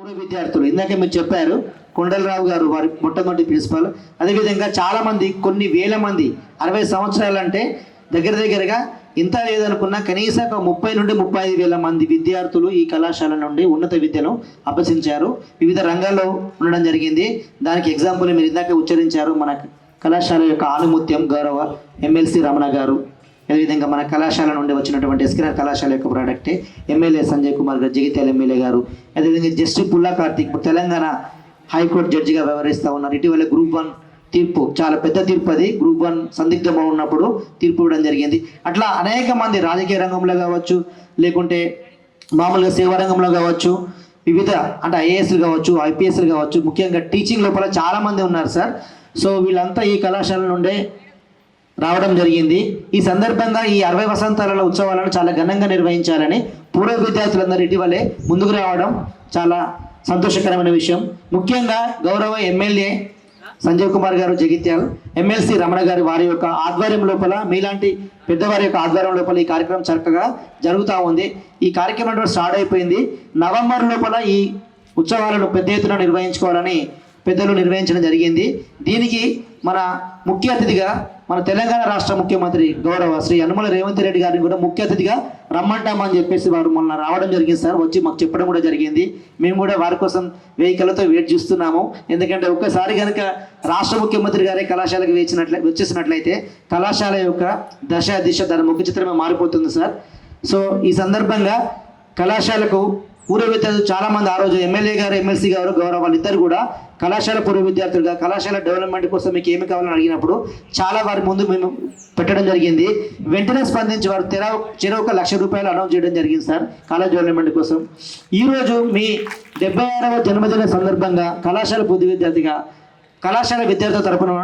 పూర్వ విద్యార్థులు. ఇందాక మీరు చెప్పారు కొండలరావు గారు వారి మొట్టమొదటి ప్రిన్సిపాల్. అదేవిధంగా చాలా మంది కొన్ని వేల మంది అరవై సంవత్సరాలు అంటే దగ్గర దగ్గరగా ఇంత లేదనుకున్నా కనీసం ఒక ముప్పై నుండి ముప్పై ఐదు వేల మంది విద్యార్థులు ఈ కళాశాల నుండి ఉన్నత విద్యను అభ్యసించారు. వివిధ రంగాల్లో ఉండడం జరిగింది. దానికి ఎగ్జాంపుల్ మీరు ఇందాక ఉచ్చరించారు. మన కళాశాల యొక్క ఆనుముత్యం గౌరవ ఎమ్మెల్సీ రమణ గారు. అదేవిధంగా మన కళాశాల నుండి వచ్చినటువంటి ఎస్కిరార్ కళాశాల యొక్క ప్రోడక్టే ఎమ్మెల్యే సంజయ్ కుమార్ గారు జగిత్యాల ఎమ్మెల్యే గారు అదేవిధంగా జస్టిస్ పుల్లా కార్తీక్ తెలంగాణ హైకోర్టు జడ్జిగా వ్యవహరిస్తూ ఉన్నారు. ఇటీవల గ్రూప్ వన్ తీర్పు చాలా పెద్ద తీర్పు అది. గ్రూప్ వన్ సందిగ్ధంలో ఉన్నప్పుడు తీర్పు ఇవ్వడం జరిగింది. అట్లా అనేక మంది రాజకీయ రంగంలో కావచ్చు లేకుంటే మామూలుగా సేవా రంగంలో కావచ్చు వివిధ అంటే ఐఏఎస్లు కావచ్చు ఐపీఎస్లు కావచ్చు ముఖ్యంగా టీచింగ్ లోపల చాలామంది ఉన్నారు సార్. సో వీళ్ళంతా ఈ కళాశాల నుండే రావడం జరిగింది. ఈ సందర్భంగా ఈ అరవై వసంతాలలో ఉత్సవాలను చాలా ఘనంగా నిర్వహించాలని పూర్వ విద్యార్థులందరూ ఇటీవలే ముందుకు రావడం చాలా సంతోషకరమైన విషయం. ముఖ్యంగా గౌరవ ఎమ్మెల్యే సంజయ్ కుమార్ గారు జగిత్యాల్ ఎమ్మెల్సీ రమణ గారి వారి యొక్క ఆధ్వర్యం లోపల మీలాంటి పెద్దవారి యొక్క ఆధ్వర్యం లోపల ఈ కార్యక్రమం చక్కగా జరుగుతూ ఉంది. ఈ కార్యక్రమం కూడా స్టార్ట్ అయిపోయింది. నవంబర్ లోపల ఈ ఉత్సవాలను పెద్ద ఎత్తున నిర్వహించుకోవాలని పెద్దలు నిర్వహించడం జరిగింది. దీనికి మన ముఖ్య అతిథిగా మన తెలంగాణ రాష్ట్ర ముఖ్యమంత్రి గౌరవ శ్రీ యనమల రేవంత్ రెడ్డి గారిని కూడా ముఖ్య అతిథిగా రమ్మంటామని చెప్పేసి వారు మొన్న రావడం జరిగింది సార్. వచ్చి మాకు చెప్పడం కూడా జరిగింది. మేము కూడా వారి కోసం వెహికల్తో వెయిట్ చూస్తున్నాము. ఎందుకంటే ఒక్కసారి కనుక రాష్ట్ర ముఖ్యమంత్రి గారే కళాశాలకు వేచినట్లే వచ్చేసినట్లయితే కళాశాల యొక్క దశ దిశ దాని ముఖ చిత్రమే మారిపోతుంది సార్. సో ఈ సందర్భంగా కళాశాలకు పూర్వవేత్తలు చాలామంది ఆ రోజు ఎమ్మెల్యే గారు ఎమ్మెల్సీ గారు గౌరవ వాళ్ళిద్దరు కూడా కళాశాల పూర్వ విద్యార్థులుగా కళాశాల డెవలప్మెంట్ కోసం మీకు ఏమి కావాలని అడిగినప్పుడు చాలా వారి ముందు మేము పెట్టడం జరిగింది. వెంటనే స్పందించి వారు తెర చెరవ ఒక లక్ష రూపాయలు అనౌన్స్ చేయడం జరిగింది సార్ కాలేజ్ డెవలప్మెంట్ కోసం. ఈరోజు మీ డెబ్బై ఆరవ జన్మదిన సందర్భంగా కళాశాల బుద్ధి విద్యార్థిగా కళాశాల విద్యార్థుల తరఫున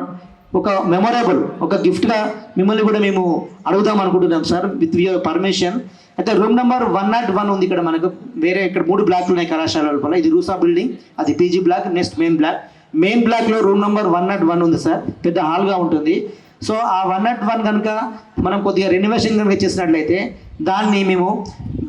ఒక మెమొరబుల్ ఒక గిఫ్ట్గా మిమ్మల్ని కూడా మేము అడుగుదాం అనుకుంటున్నాం సార్ విత్ యువర్ పర్మిషన్ అయితే room number one nought one ఉంది ఇక్కడ మనకు. వేరే ఇక్కడ మూడు బ్లాక్లు ఉన్నాయి కళాశాల లోపల ఇది రూసా బిల్డింగ్ అది PG block next main block main బ్లాక్లో room number one nought one ఉంది సార్. పెద్ద హాల్గా ఉంటుంది. సో ఆ వన్ నాట్ వన్ కనుక మనం కొద్దిగా రెనోవేషన్ కనుక చేసినట్లయితే దాన్ని మేము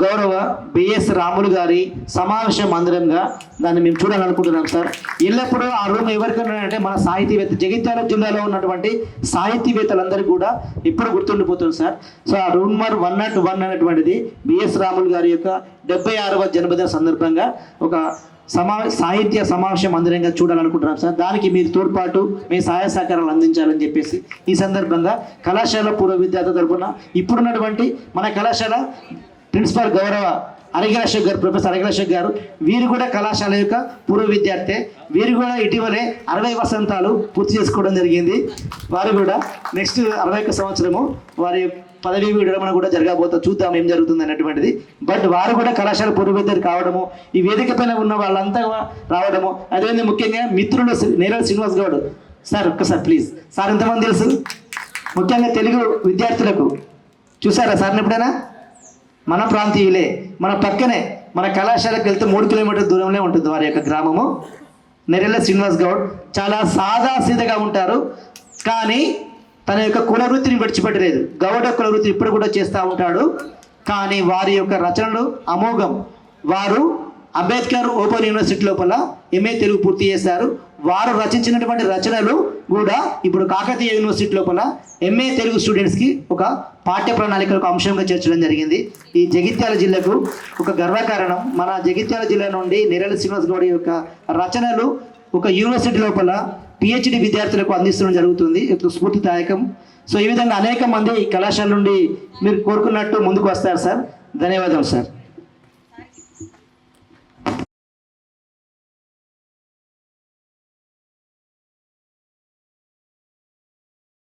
గౌరవ బిఎస్ రాములు గారి సమావేశ మందిరంగా దాన్ని మేము చూడాలనుకుంటున్నాం సార్. ఎల్లప్పుడూ ఆ రూమ్ ఎవరికైనా అంటే మన సాహితీవేత్త జగిత్యాల జిల్లాలో ఉన్నటువంటి సాహితీవేత్తలందరూ కూడా ఇప్పుడు గుర్తుండిపోతుంది సార్. సో ఆ room number one nought one అనేటువంటిది బిఎస్ రాములు గారి యొక్క డెబ్బై ఆరవ జన్మదిన సందర్భంగా ఒక సమా సాహిత్య సమావేశ మందిరంగా చూడాలనుకుంటున్నాం సార్. దానికి మీరు తోడ్పాటు మీ సహాయ సహకారాలు అందించాలని చెప్పేసి ఈ సందర్భంగా కళాశాల పూర్వ విద్యార్థి తరఫున ఇప్పుడున్నటువంటి మన కళాశాల ప్రిన్సిపాల్ గౌరవ అరగిరాశేఖ్ గారు ప్రొఫెసర్ అరగిరాశేఖ్ గారు వీరు కూడా కళాశాల యొక్క పూర్వ విద్యార్థి. వీరు కూడా ఇటీవలే అరవై వసంతాలు పూర్తి చేసుకోవడం జరిగింది. వారు కూడా నెక్స్ట్ అరవై ఒక్క సంవత్సరము వారి పదవీ విడమణ కూడా జరగబోతా చూద్దాం ఏం జరుగుతుంది అన్నటువంటిది బట్ వారు కూడా కళాశాల పూర్వ విద్యార్థి కావడము ఈ వేదిక పైన ఉన్న వాళ్ళంతా రావడము. అదేవిధంగా ముఖ్యంగా మిత్రులు నేరల్ శ్రీనివాస్ గౌడ్. సార్ ఒక్కసారి ప్లీజ్. సార్ ఎంతమంది తెలుసు? ముఖ్యంగా తెలుగు విద్యార్థులకు. చూసారా సార్ని ఎప్పుడైనా? మన ప్రాంతీయులే మన పక్కనే మన కళాశాలకు వెళ్తే మూడు కిలోమీటర్ దూరంలో ఉంటుంది వారి యొక్క గ్రామము. నెరెల్ల శ్రీనివాస్ గౌడ్ చాలా సాదాసీదగా ఉంటారు. కానీ తన యొక్క కుల వృత్తిని విడిచిపెట్టలేదు. గౌడ కుల వృత్తి ఇప్పుడు కూడా చేస్తూ ఉంటాడు. కానీ వారి యొక్క రచనలు అమోఘం. వారు అంబేద్కర్ ఓపెన్ యూనివర్సిటీ లోపల ఎంఏ తెలుగు పూర్తి చేశారు. వారు రచించినటువంటి రచనలు కూడా ఇప్పుడు కాకతీయ యూనివర్సిటీ లోపల ఎంఏ తెలుగు స్టూడెంట్స్కి ఒక పాఠ్య ప్రణాళిక ఒక అంశంగా చేర్చడం జరిగింది. ఈ జగిత్యాల జిల్లాకు ఒక గర్వకారణం. మన జగిత్యాల జిల్లా నుండి నిరల శ్రీనివాస్ గౌడ్ యొక్క రచనలు ఒక యూనివర్సిటీ లోపల పిహెచ్డి విద్యార్థులకు అందించడం జరుగుతుంది. స్ఫూర్తిదాయకం. సో ఈ విధంగా అనేక మంది కళాశాల నుండి మీరు కోరుకున్నట్టు ముందుకు వస్తారు సార్. ధన్యవాదాలు సార్.